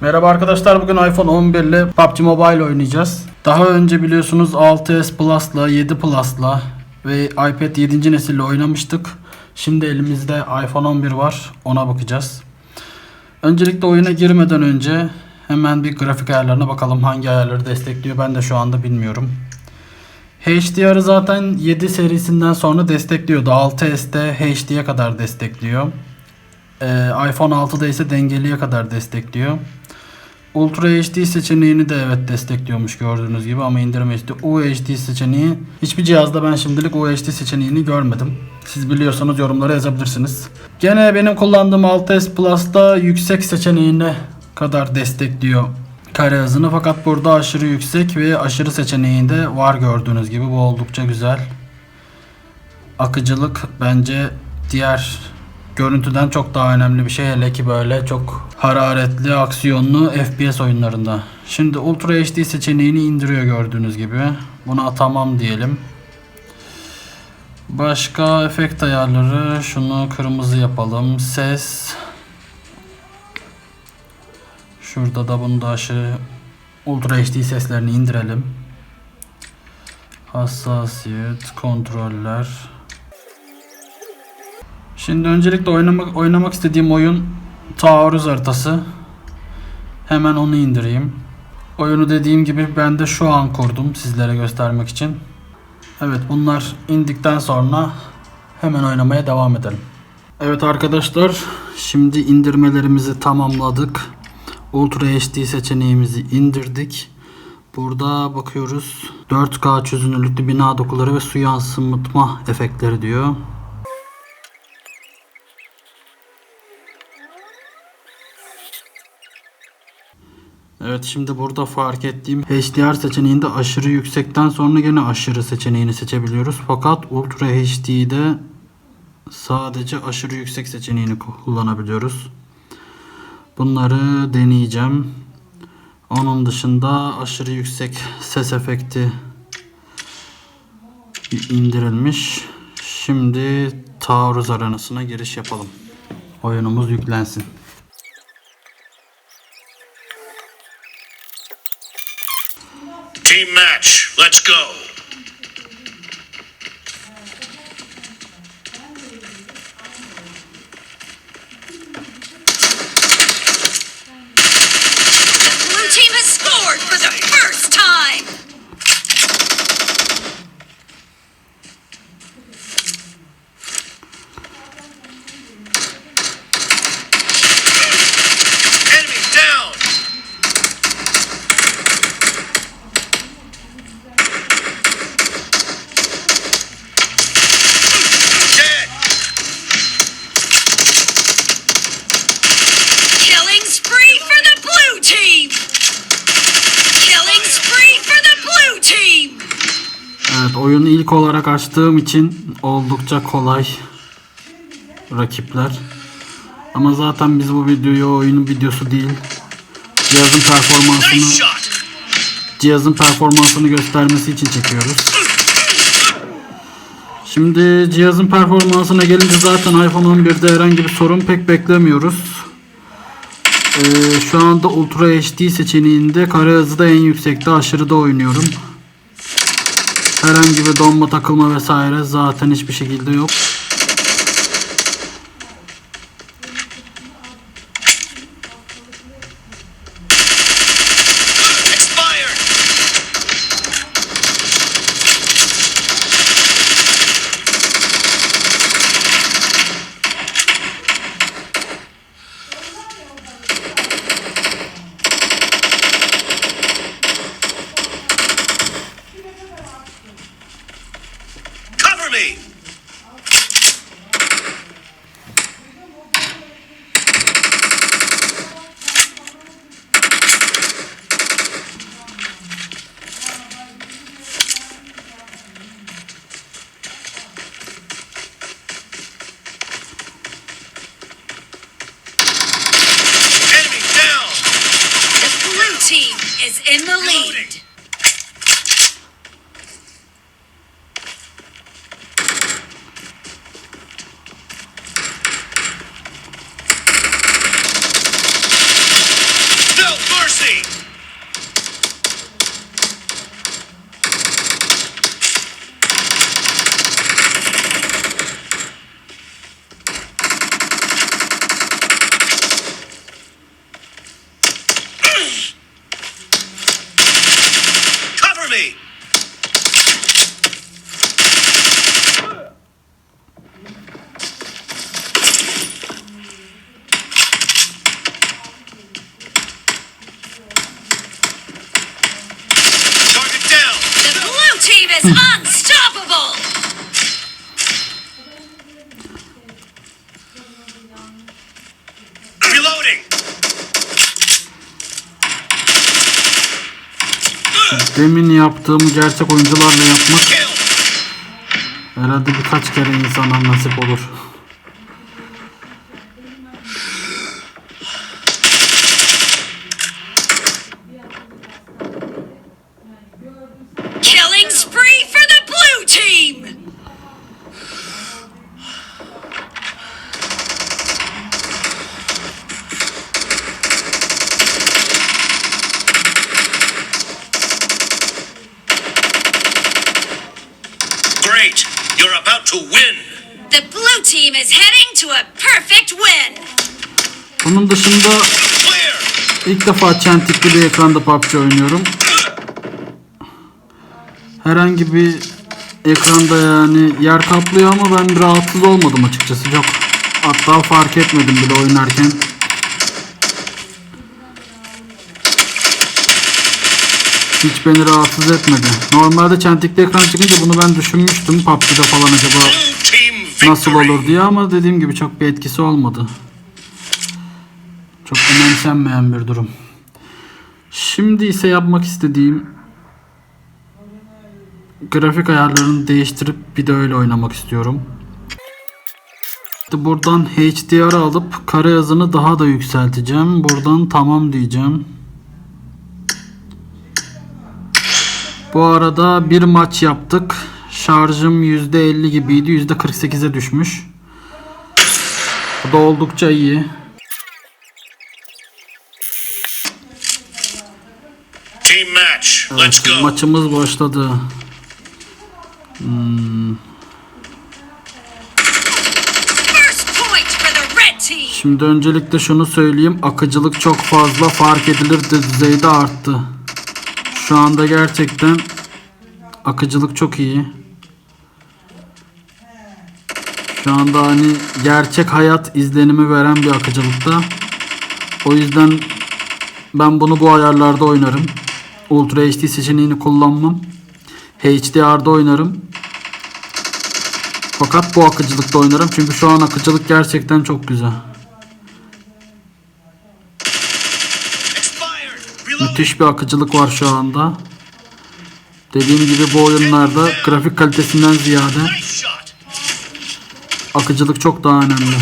Merhaba arkadaşlar bugün iPhone 11 ile PUBG Mobile oynayacağız. Daha önce biliyorsunuz 6s Plus'la 7 Plus'la ve iPad 7. nesille oynamıştık. Şimdi elimizde iPhone 11 var ona bakacağız. Öncelikle oyuna girmeden önce hemen bir grafik ayarlarına bakalım hangi ayarları destekliyor ben de şu anda bilmiyorum. HDR'ı zaten 7 serisinden sonra destekliyordu. 6S'te HD'ye kadar destekliyor. Ee, iPhone 6'da ise dengeliye kadar destekliyor. Ultra HD seçeneğini de evet destekliyormuş gördüğünüz gibi ama indirme HD UHD seçeneği hiçbir cihazda ben şimdilik UHD seçeneğini görmedim. Siz biliyorsanız yorumlara yazabilirsiniz. Gene benim kullandığım 6s Plus'ta yüksek seçeneğine kadar destekliyor kare hızını fakat burada aşırı yüksek ve aşırı seçeneğinde var gördüğünüz gibi bu oldukça güzel. Akıcılık bence diğer görüntüden çok daha önemli bir şey hele ki böyle çok hararetli aksiyonlu FPS oyunlarında. Şimdi Ultra HD seçeneğini indiriyor gördüğünüz gibi. Buna tamam diyelim. Başka efekt ayarları şunu kırmızı yapalım. Ses Şurada da bunu da aşırı Ultra HD seslerini indirelim. Hassasiyet, kontroller. Şimdi öncelikle oynamak oynamak istediğim oyun Taarruz haritası. Hemen onu indireyim. Oyunu dediğim gibi ben de şu an kurdum sizlere göstermek için. Evet bunlar indikten sonra hemen oynamaya devam edelim. Evet arkadaşlar şimdi indirmelerimizi tamamladık. Ultra HD seçeneğimizi indirdik. Burada bakıyoruz 4K çözünürlüklü bina dokuları ve su yansıtma efektleri diyor. Evet şimdi burada fark ettiğim HDR seçeneğinde aşırı yüksekten sonra gene aşırı seçeneğini seçebiliyoruz. Fakat Ultra HD'de sadece aşırı yüksek seçeneğini kullanabiliyoruz. Bunları deneyeceğim. Onun dışında aşırı yüksek ses efekti indirilmiş. Şimdi taarruz arenasına giriş yapalım. Oyunumuz yüklensin. Team match, let's go. Evet oyunu ilk olarak açtığım için oldukça kolay rakipler. Ama zaten biz bu videoyu oyunun videosu değil. Cihazın performansını cihazın performansını göstermesi için çekiyoruz. Şimdi cihazın performansına gelince zaten iPhone 11'de herhangi bir sorun pek beklemiyoruz. Ee, şu anda Ultra HD seçeneğinde kare hızı da en yüksekte aşırıda oynuyorum. Herhangi bir donma takılma vesaire zaten hiçbir şekilde yok. Demin yaptığım gerçek oyuncularla yapmak herhalde birkaç kere insana nasip olur. To win. The blue team is heading to a perfect win. Bunun dışında ilk defa çentikli bir ekranda PUBG oynuyorum. Herhangi bir ekranda yani yer kaplıyor ama ben rahatsız olmadım açıkçası çok. Hatta fark etmedim bile oynarken. Hiç beni rahatsız etmedi. Normalde çentikli ekran çıkınca bunu ben düşünmüştüm PUBG'de falan acaba nasıl olur diye ama dediğim gibi çok bir etkisi olmadı. Çok önemsenmeyen bir durum. Şimdi ise yapmak istediğim grafik ayarlarını değiştirip bir de öyle oynamak istiyorum. Buradan HDR alıp kare yazını daha da yükselteceğim. Buradan tamam diyeceğim. Bu arada bir maç yaptık. Şarjım %50 gibiydi. %48'e düşmüş. Bu da oldukça iyi. Team match. Let's Evet, go. maçımız başladı. First point for the red team. Şimdi öncelikle şunu söyleyeyim. Akıcılık çok fazla fark edilir düzeyde arttı. Şu anda gerçekten akıcılık çok iyi. Şu anda hani gerçek hayat izlenimi veren bir akıcılıkta. O yüzden ben bunu bu ayarlarda oynarım. Ultra HD seçeneğini kullanmam. HDR'da oynarım. Fakat bu akıcılıkta oynarım çünkü şu an akıcılık gerçekten çok güzel. Müthiş bir akıcılık var şu anda. Dediğim gibi bu oyunlarda grafik kalitesinden ziyade akıcılık çok daha önemli.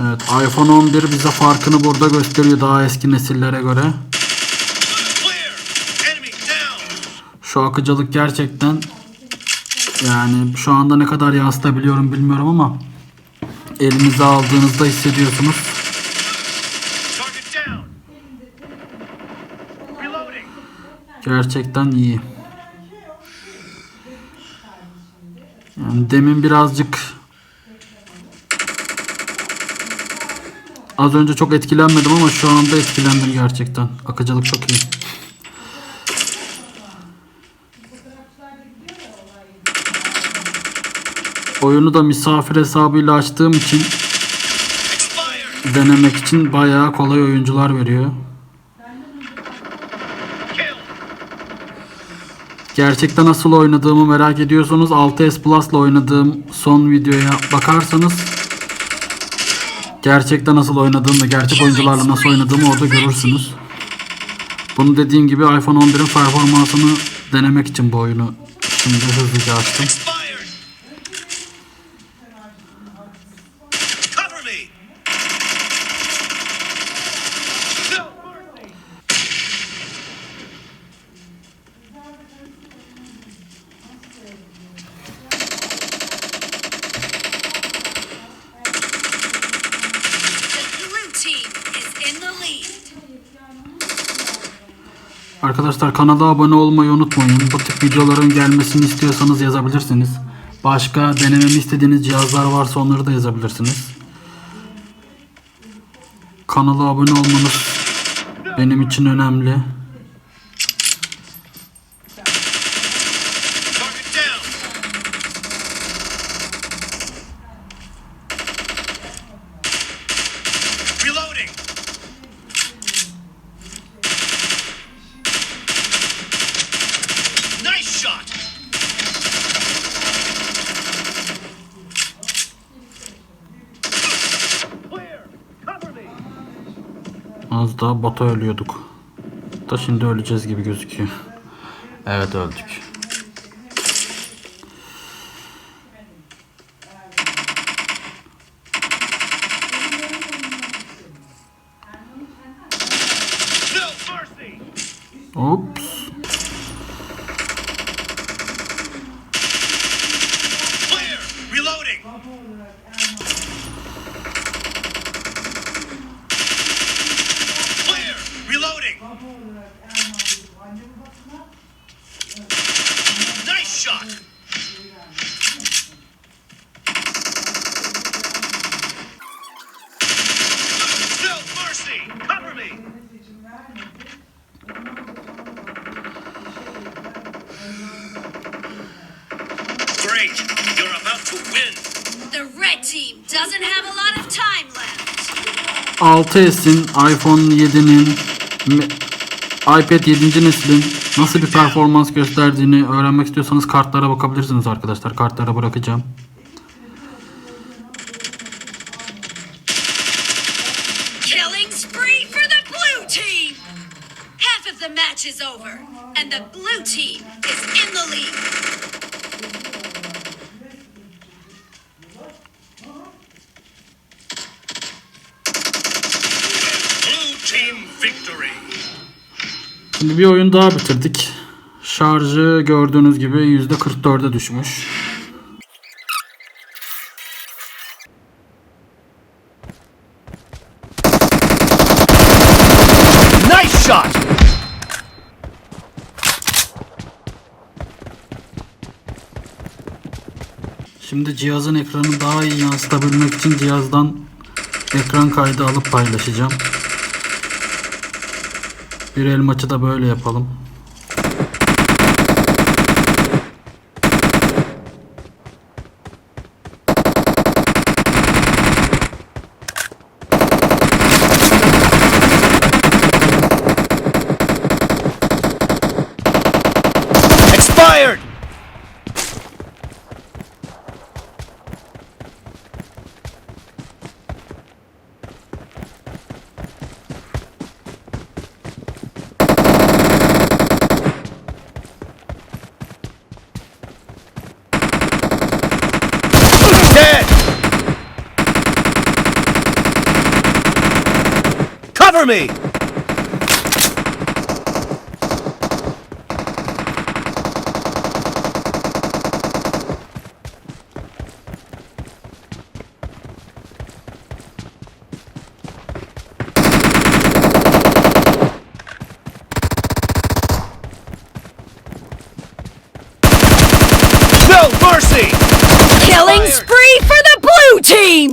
Evet iPhone 11 bize farkını burada gösteriyor daha eski nesillere göre. Şu akıcılık gerçekten yani şu anda ne kadar yansıtabiliyorum bilmiyorum ama elinize aldığınızda hissediyorsunuz. Gerçekten iyi. Yani demin birazcık az önce çok etkilenmedim ama şu anda etkilendim gerçekten. Akıcılık çok iyi. Oyunu da misafir hesabıyla açtığım için denemek için bayağı kolay oyuncular veriyor. Gerçekten nasıl oynadığımı merak ediyorsanız 6S Plus'la oynadığım son videoya bakarsanız gerçekten nasıl oynadığımı, gerçek oyuncularla nasıl oynadığımı orada görürsünüz. Bunu dediğim gibi iPhone 11'in performansını denemek için bu oyunu şimdi hızlıca açtım. Expired. Cover me. No mercy. The blue team is in the lead. Arkadaşlar kanala abone olmayı unutmayın. Bu tip videoların gelmesini istiyorsanız yazabilirsiniz. Başka denememi istediğiniz cihazlar varsa onları da yazabilirsiniz. Kanala abone olmanız benim için önemli. Az daha bota ölüyorduk. Da şimdi öleceğiz gibi gözüküyor. Evet öldük. Reloading. Nice shot. No mercy. Cover me. Great. You're about to win. The red team doesn't have a lot of time left. 6s'in, iPhone 7'nin, me- iPad 7. neslin nasıl bir performans gösterdiğini öğrenmek istiyorsanız kartlara bakabilirsiniz arkadaşlar. Kartlara bırakacağım. Şimdi bir oyun daha bitirdik. Şarjı gördüğünüz gibi %44'e düşmüş. Nice shot. Şimdi cihazın ekranını daha iyi yansıtabilmek için cihazdan ekran kaydı alıp paylaşacağım. Bir el maçı da böyle yapalım. Me. No mercy. Killing Fired. spree for the blue team.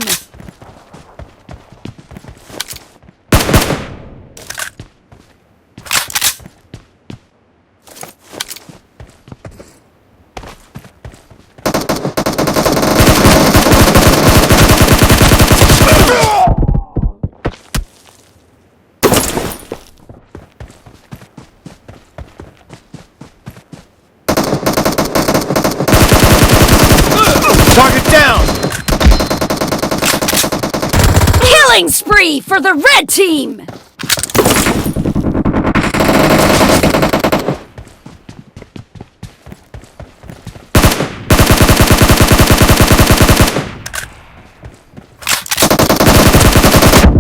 Target down. Killing spree for the red team.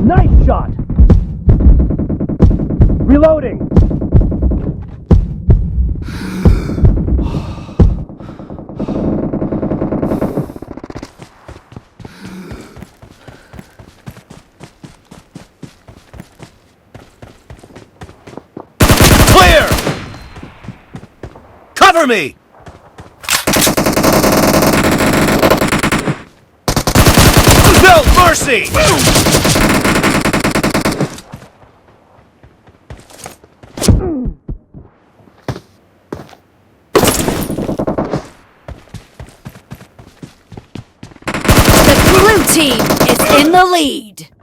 Nice shot. Reloading. Cover me! No mercy! The blue team is in the lead!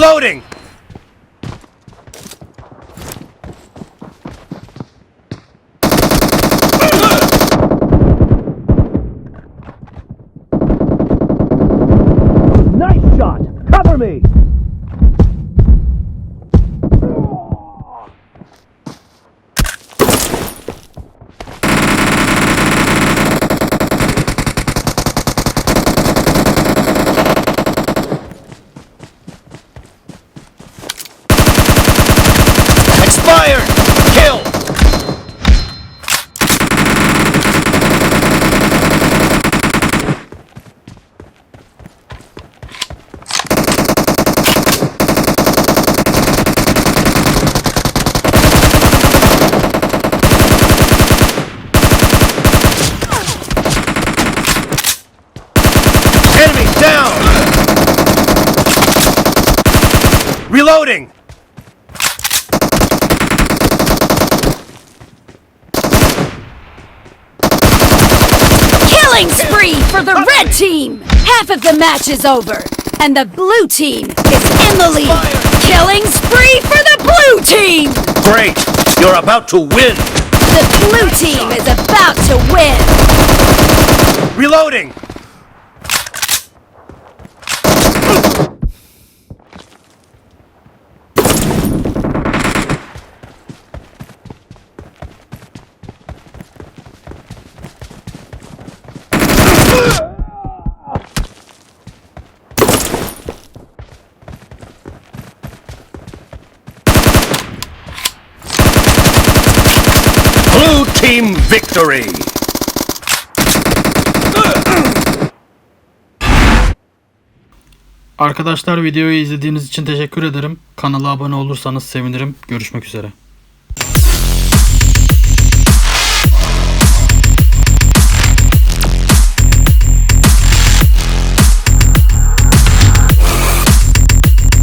Reloading! Fire! Killing spree for the red team. Half of the match is over, and the blue team is in the lead. Killing spree for the blue team. Great! You're about to win! The blue team is about to win. Reloading! Team victory! Arkadaşlar videoyu izlediğiniz için teşekkür ederim. Kanala abone olursanız sevinirim. Görüşmek üzere.